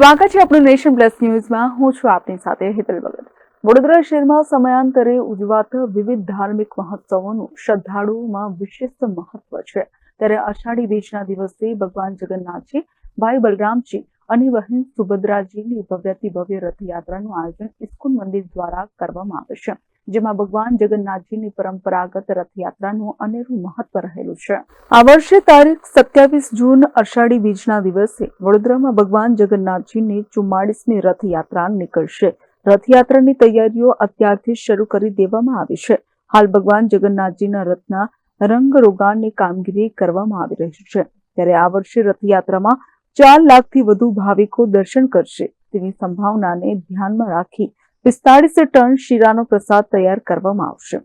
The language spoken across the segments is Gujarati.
સ્વાગત છે આપણું નેશન પ્લસ ન્યૂઝમાં. હું છું આપની સાથે હેતલ ભગત. વડોદરા શહેરમાં સમયાંતરે ઉજવાતા વિવિધ ધાર્મિક મહોત્સવોનું શ્રદ્ધાળુઓમાં વિશિષ્ટ મહત્વ છે. ત્યારે અષાઢી બીજના દિવસે ભગવાન જગન્નાથજી, ભાઈ બલરામજી અને બહેન સુભદ્રાજીની ભવ્યથી ભવ્ય રથયાત્રાનું આયોજન ઇસ્કોન મંદિર દ્વારા કરવામાં આવે છે. જેમાં ભગવાન જગન્નાથજીની પરંપરાગત રથયાત્રાનું અનેરું મહત્વ રહેલું છે. આ વર્ષે તારીખ સત્યાવીસ જૂન અષાઢી બીજના દિવસે વડોદરામાં ભગવાન જગન્નાથજીની ચુમ્માળીસમી રથયાત્રા નીકળશે. રથયાત્રાની તૈયારીઓ અત્યારથી શરૂ કરી દેવામાં આવી છે. હાલ ભગવાન જગન્નાથજીના રથના રંગરોગાણની કામગીરી કરવામાં આવી રહી છે. ત્યારે આ વર્ષે રથયાત્રામાં ચાર લાખથી વધુ ભાવિકો દર્શન કરશે તેની સંભાવનાને ધ્યાનમાં રાખી પિસ્તાળીસ ટન શીરાનો પ્રસાદ તૈયાર કરવામાં આવશે.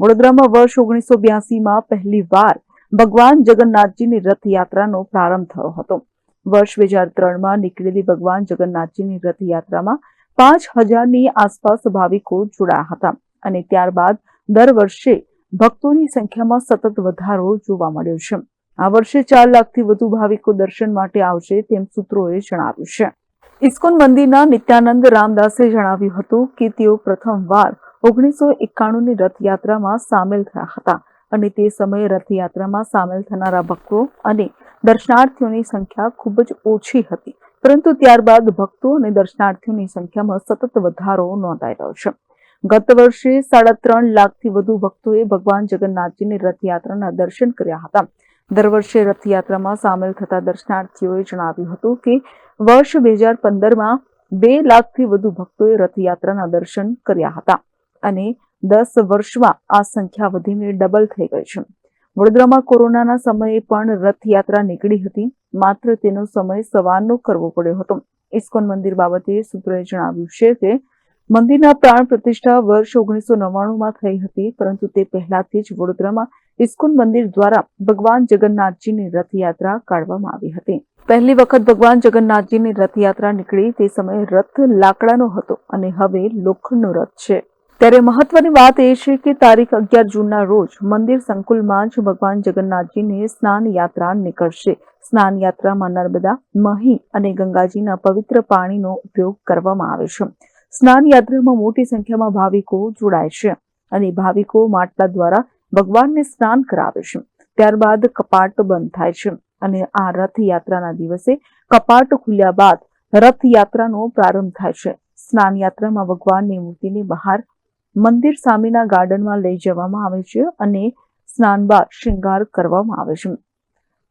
વડોદરામાં વર્ષ ઓગણીસો બ્યાસીમાં પહેલી વાર ભગવાન જગન્નાથજીની રથયાત્રાનો પ્રારંભ થયો હતો. વર્ષ બે હજાર ત્રણમાં નીકળેલી ભગવાન જગન્નાથજીની રથયાત્રામાં પાંચ હજારની આસપાસ ભાવિકો જોડાયા હતા અને ત્યારબાદ દર વર્ષે ભક્તોની સંખ્યામાં સતત વધારો જોવા મળ્યો છે. આ વર્ષે ચાર લાખથી વધુ ભાવિકો દર્શન માટે આવશે તેમ સૂત્રોએ જણાવ્યું છે. ઇસ્કોન મંદિરના નિત્યાનંદ રામદાસે જણાવ્યું હતું કે તેઓ પ્રથમવાર ઓગણીસો એકાણુંની રથયાત્રામાં સામેલ થયા હતા અને તે સમયે રથયાત્રામાં સામેલ થનારા ભક્તો અને દર્શનાર્થીઓની સંખ્યા ખૂબ જ ઓછી હતી. પરંતુ ત્યારબાદ ભક્તો અને દર્શનાર્થીઓની સંખ્યામાં સતત વધારો નોંધાઈ રહ્યો છે. ગત વર્ષે સાડા ત્રણ લાખથી વધુ ભક્તોએ ભગવાન જગન્નાથજીની રથયાત્રાના દર્શન કર્યા હતા. દર વર્ષે રથયાત્રામાં સામેલ થતા દર્શનાર્થીઓએ જણાવ્યું હતું કે વર્ષ બે હજાર પંદરમાં બે લાખથી વધુ ભક્તોએ રથયાત્રાના દર્શન કર્યા હતા અને દસ વર્ષમાં આ સંખ્યા વધીને ડબલ થઈ ગઈ છે. વડોદરામાં કોરોનાના સમયે પણ રથયાત્રા નીકળી હતી, માત્ર તેનો સમય સવારનો કરવો પડ્યો હતો. ઇસ્કોન મંદિર બાબતે સૂત્રોએ જણાવ્યું છે કે મંદિરના પ્રાણ પ્રતિષ્ઠા વર્ષ ઓગણીસો નવ્વાણુંમાં થઈ હતી, પરંતુ તે પહેલાથી જ વડોદરામાં ઇસ્કોન મંદિર દ્વારા ભગવાન જગન્નાથજીની રથયાત્રા કાઢવામાં આવી હતી. પહેલી વખત ભગવાન જગન્નાથજીની રથયાત્રા નીકળી તે સમયે રથ લાકડાનો હતો અને હવે લોખંડનો રથ છે. ત્યારે મહત્વની વાત એ છે કે તારીખ અગિયાર જૂનના રોજ મંદિર સંકુલમાં જ ભગવાન જગન્નાથજીની સ્નાન યાત્રા નીકળશે. સ્નાન યાત્રામાં નર્મદા, મહી અને ગંગાજીના પવિત્ર પાણીનો ઉપયોગ કરવામાં આવે છે. સ્નાન યાત્રામાં મોટી સંખ્યામાં ભાવિકો જોડાય છે અને ભાવિકો માટલા દ્વારા ભગવાનને સ્નાન કરાવે છે. ત્યારબાદ કપાટ બંધ થાય છે. અને આ રથયાત્રાના દિવસે કપાટ ખુલ્યા બાદ રથયાત્રાનો પ્રારંભ થાય છે. સ્નાન યાત્રામાં ભગવાનની મૂર્તિને બહાર મંદિર સામેના ગાર્ડનમાં લઈ જવામાં આવે છે અને સ્નાન બાદ શૃંગાર કરવામાં આવે છે.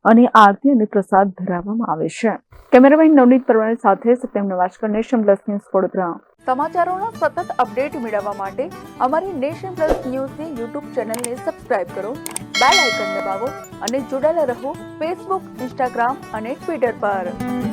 અને આરતી અને પ્રસાદ ધરાવવામાં આવે છે. કેમેરામેન નવનીત પરમાર સાથે Satyam Navajkar nation plus news Vadodara. સમાચારોના સતત અપડેટ મેળવવા માટે અમારી નેશન પ્લસ ન્યૂઝની યુટ્યુબ ચેનલને સબસ્ક્રાઇબ કરો, બેલ આઇકન દબાવો અને જોડાયેલા રહો ફેસબુક, ઇન્સ્ટાગ્રામ અને ટ્વિટર પર.